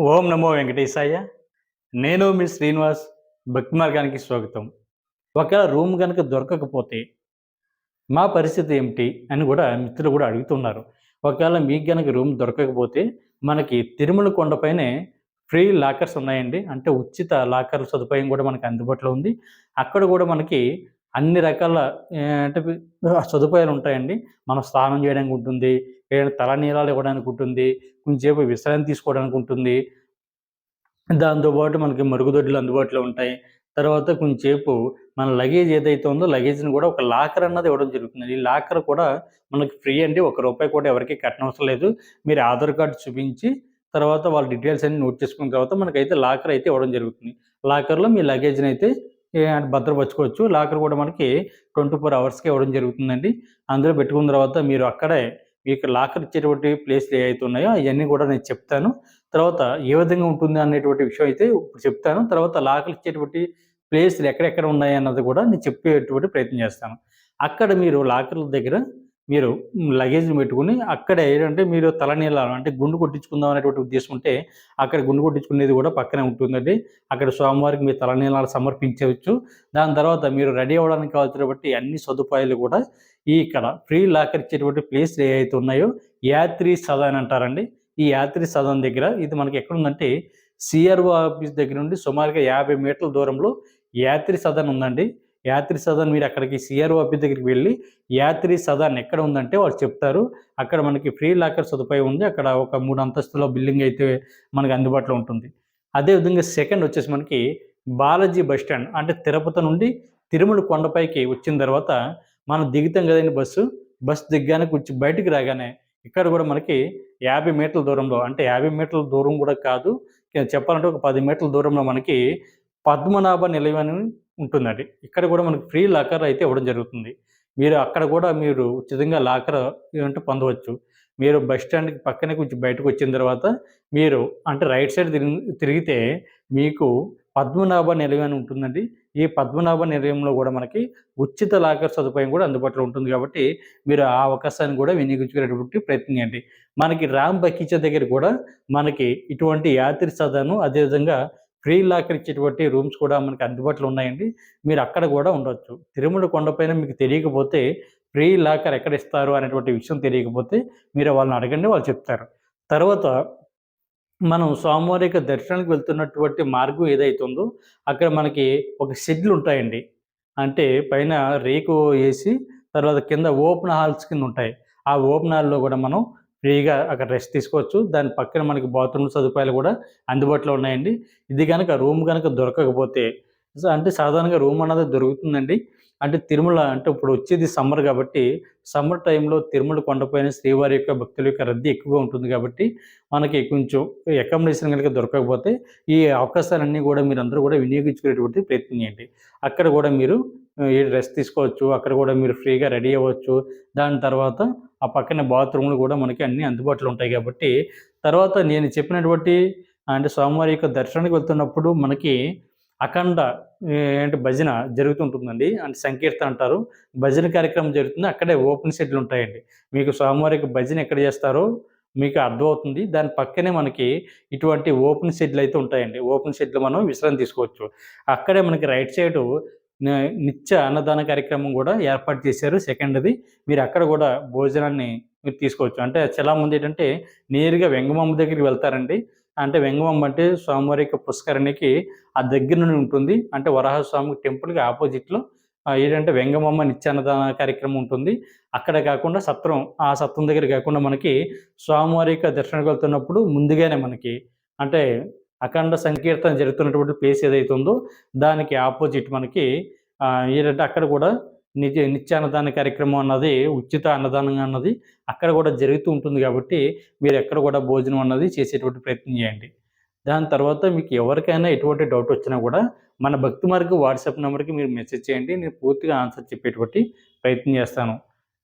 ఓం నమో వెంకటేశాయ. నేను మీ శ్రీనివాస్ భక్తి మార్గానికి స్వాగతం. ఒకవేళ రూమ్ కనుక దొరకకపోతే మా పరిస్థితి ఏమిటి అని కూడా మిత్రులు కూడా అడుగుతున్నారు. ఒకవేళ మీకు కనుక రూమ్ దొరకకపోతే మనకి తిరుమల కొండపైనే ఫ్రీ లాకర్స్ ఉన్నాయండి. అంటే ఉచిత లాకర్ సదుపాయం కూడా మనకి అందుబాటులో ఉంది. అక్కడ కూడా మనకి అన్ని రకాల అంటే సదుపాయాలు ఉంటాయండి. మనం స్నానం చేయడానికి ఉంటుంది. ఏదైనా తలనీలాలు ఇవ్వడానికి ఉంటుంది కొంచెంసేపు విశ్రాంతి తీసుకోవడానికి ఉంటుంది దాంతోపాటు మనకి మరుగుదొడ్లు అందుబాటులో ఉంటాయి. తర్వాత కొంచెంసేపు మన లగేజ్ ఏదైతే ఉందో లగేజ్ని కూడా ఒక లాకర్ అన్నది ఇవ్వడం జరుగుతుంది. ఈ లాకర్ కూడా మనకి ఫ్రీ అండి. ఒక రూపాయి కూడా ఎవరికి కట్టనవసరం లేదు. మీరు ఆధార్ కార్డు చూపించి తర్వాత వాళ్ళ డీటెయిల్స్ అన్ని నోట్ చేసుకున్న తర్వాత మనకైతే లాకర్ అయితే ఇవ్వడం జరుగుతుంది. లాకర్లో మీ లగేజ్ని అయితే భద్రపరచుకోవచ్చు. లాకర్ కూడా మనకి ట్వంటీ ఫోర్ అవర్స్కి ఇవ్వడం జరుగుతుందండి. అందులో పెట్టుకున్న తర్వాత మీరు అక్కడే మీకు లాకర్ ఇచ్చేటువంటి ప్లేస్లు ఏవైతే ఉన్నాయో అవన్నీ కూడా నేను చెప్తాను. తర్వాత ఏ విధంగా ఉంటుంది అనేటువంటి విషయం అయితే ఇప్పుడు చెప్తాను. తర్వాత లాకర్ ఇచ్చేటువంటి ప్లేస్లు ఎక్కడెక్కడ ఉన్నాయి అన్నది కూడా నేను చెప్పేటువంటి ప్రయత్నం చేస్తాను. అక్కడ మీరు లాకర్ల దగ్గర మీరు లగేజ్ పెట్టుకుని అక్కడ ఏంటంటే మీరు తలనీళ్ళ అంటే గుండు కొట్టించుకుందాం అనేటువంటి ఉద్దేశం ఉంటే అక్కడ గుండు కొట్టించుకునేది కూడా పక్కనే ఉంటుందండి. అక్కడ స్వామివారికి మీరు తలనీళ్ళాలు సమర్పించవచ్చు. దాని తర్వాత మీరు రెడీ అవ్వడానికి కావాల్సినటువంటి అన్ని సదుపాయాలు కూడా ఈ ఇక్కడ ఫ్రీ లాకర్ ఇచ్చేటువంటి ప్లేస్ ఏవైతే ఉన్నాయో యాత్రి సదన్ అంటారండి. ఈ యాత్రి సదన్ దగ్గర ఇది మనకి ఎక్కడుందంటే సిఆర్ఓ ఆఫీస్ దగ్గర నుండి సుమారుగా యాభై మీటర్ల దూరంలో యాత్రి సదన్ ఉందండి. యాత్రి సదన్ మీరు అక్కడికి సిఆర్ఓ ఆఫీస్ దగ్గరికి వెళ్ళి యాత్రి సదన్ ఎక్కడ ఉందంటే వాళ్ళు చెప్తారు. అక్కడ మనకి ఫ్రీ లాకర్ సదుపాయం ఉంది. అక్కడ ఒక మూడు అంతస్తుల బిల్డింగ్ అయితే మనకి అందుబాటులో ఉంటుంది. అదేవిధంగా సెకండ్ వచ్చేసి మనకి బాలాజీ బస్ స్టాండ్ అంటే తిరుపతి నుండి తిరుమల కొండపైకి వచ్చిన తర్వాత మనం దిగుతాం కదండి బస్సు. బస్సు దిగ్గానే కొంచెం బయటికి రాగానే ఇక్కడ కూడా మనకి యాభై మీటర్ల దూరంలో అంటే యాభై మీటర్ల దూరం కూడా కాదు. చెప్పాలంటే ఒక పది మీటర్ల దూరంలో మనకి పద్మనాభ నిలయం అని ఉంటుందండి. ఇక్కడ కూడా మనకు ఫ్రీ లాకర్ అయితే ఇవ్వడం జరుగుతుంది. మీరు అక్కడ కూడా మీరు ఉచితంగా లాకర్ అంటే పొందవచ్చు. మీరు బస్ స్టాండ్కి పక్కనే కొంచెం బయటకు వచ్చిన తర్వాత మీరు అంటే రైట్ సైడ్ తిరిగి తిరిగితే మీకు పద్మనాభ నిలయం అని ఉంటుందండి. ఈ పద్మనాభ నిలయంలో కూడా మనకి ఉచిత లాకర్ సదుపాయం కూడా అందుబాటులో ఉంటుంది కాబట్టి మీరు ఆ అవకాశాన్ని కూడా వినియోగించుకునేటువంటి ప్రయత్నం చేయండి. మనకి రామ్ బకీచా దగ్గర కూడా మనకి ఇటువంటి యాత్రి సదను అదేవిధంగా ఫ్రీ లాకర్ ఇచ్చేటువంటి రూమ్స్ కూడా మనకి అందుబాటులో ఉన్నాయండి. మీరు అక్కడ కూడా ఉండొచ్చు. తిరుమల కొండపైన మీకు తెలియకపోతే ఫ్రీ లాకర్ ఎక్కడ ఇస్తారు అనేటువంటి విషయం తెలియకపోతే మీరు వాళ్ళని అడగండి వాళ్ళు చెప్తారు. తర్వాత మనం స్వామివారి దర్శనానికి వెళ్తున్నటువంటి మార్గం ఏదైతుందో అక్కడ మనకి ఒక షెడ్లు ఉంటాయండి. అంటే పైన రేకు వేసి తర్వాత కింద ఓపెన్ హాల్స్ కింద ఉంటాయి. ఆ ఓపెన్ హాల్లో కూడా మనం ఫ్రీగా అక్కడ రెస్ట్ తీసుకోవచ్చు. దాని పక్కన మనకి బాత్రూమ్ సదుపాయాలు కూడా అందుబాటులో ఉన్నాయండి. ఇది కనుక రూమ్ కనుక దొరకకపోతే అంటే సాధారణంగా రూమ్ అన్నది దొరుకుతుందండి. అంటే తిరుమల అంటే ఇప్పుడు వచ్చేది సమ్మర్ కాబట్టి సమ్మర్ టైంలో తిరుమల కొండపైన శ్రీవారి యొక్క భక్తుల యొక్క రద్దీ ఎక్కువగా ఉంటుంది కాబట్టి మనకి కొంచెం అకామిడేషన్ కనుక దొరకకపోతే ఈ అవకాశాలన్నీ కూడా మీరు అందరూ కూడా వినియోగించుకునేటువంటి ప్రయత్నం చేయండి. అక్కడ కూడా మీరు రెస్ట్ తీసుకోవచ్చు అక్కడ కూడా మీరు ఫ్రీగా రెడీ అవ్వచ్చు. దాని తర్వాత ఆ పక్కన బాత్రూమ్లు కూడా మనకి అన్నీ అందుబాటులో ఉంటాయి కాబట్టి తర్వాత నేను చెప్పినటువంటి అంటే స్వామివారి యొక్క దర్శనానికి వెళ్తున్నప్పుడు మనకి అఖండ ఏంటి భజన జరుగుతుంటుందండి. అంటే సంకీర్తన అంటారు. భజన కార్యక్రమం జరుగుతుంది. అక్కడే ఓపెన్ షెడ్లు ఉంటాయండి. మీకు స్వామివారికి భజన ఎక్కడ చేస్తారో మీకు అర్థమవుతుంది. దాని పక్కనే మనకి ఇటువంటి ఓపెన్ షెడ్లు అయితే ఉంటాయండి. ఓపెన్ షెడ్లు మనం విశ్రాంతి తీసుకోవచ్చు. అక్కడే మనకి రైట్ సైడ్ నిత్య అన్నదాన కార్యక్రమం కూడా ఏర్పాటు చేశారు. సెకండ్ది మీరు అక్కడ కూడా భోజనాన్ని మీరు తీసుకోవచ్చు. అంటే చాలా మంది ఏంటంటే నేరుగా వెంగమాంబ దగ్గరికి వెళ్తారండి. అంటే వెంగమాంబ అంటే స్వామివారి యొక్క పుష్కరణికి ఆ దగ్గర నుండి ఉంటుంది. అంటే వరాహస్వామి టెంపుల్కి ఆపోజిట్లో ఏంటంటే వెంగమమ్మ నిత్యాన్నదాన కార్యక్రమం ఉంటుంది. అక్కడ కాకుండా సత్రం ఆ సత్రం దగ్గర కాకుండా మనకి స్వామివారి యొక్క దర్శనకు వెళ్తున్నప్పుడు ముందుగానే మనకి అంటే అఖండ సంకీర్తన జరుగుతున్నటువంటి ప్లేస్ ఏదైతే ఉందో దానికి ఆపోజిట్ మనకి ఏంటంటే అక్కడ కూడా నిత్య నిత్యాన్నదాన కార్యక్రమం అన్నది ఉచిత అన్నదానం అన్నది అక్కడ కూడా జరుగుతూ ఉంటుంది కాబట్టి మీరు ఎక్కడ కూడా భోజనం అన్నది చేసేటువంటి ప్రయత్నం చేయండి. దాని తర్వాత మీకు ఎవరికైనా ఎటువంటి డౌట్ వచ్చినా కూడా మన భక్తి మార్గ వాట్సాప్ నెంబర్కి మీరు మెసేజ్ చేయండి నేను పూర్తిగా ఆన్సర్ చెప్పేటువంటి ప్రయత్నం చేస్తాను.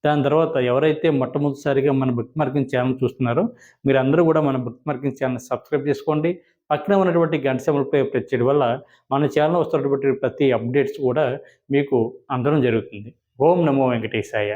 దాని తర్వాత ఎవరైతే మొట్టమొదటిసారిగా మన భక్తి మార్గం ఛానల్ చూస్తున్నారో మీరు అందరూ కూడా మన భక్తి మార్గం ఛానల్ సబ్స్క్రైబ్ చేసుకోండి. పక్కన ఉన్నటువంటి గంట సింబల్పై ప్రెస్ చేయడం వల్ల మన ఛానల్ వస్తున్నటువంటి ప్రతి అప్డేట్స్ కూడా మీకు అందడం జరుగుతుంది. ఓం నమో వెంకటేశాయ.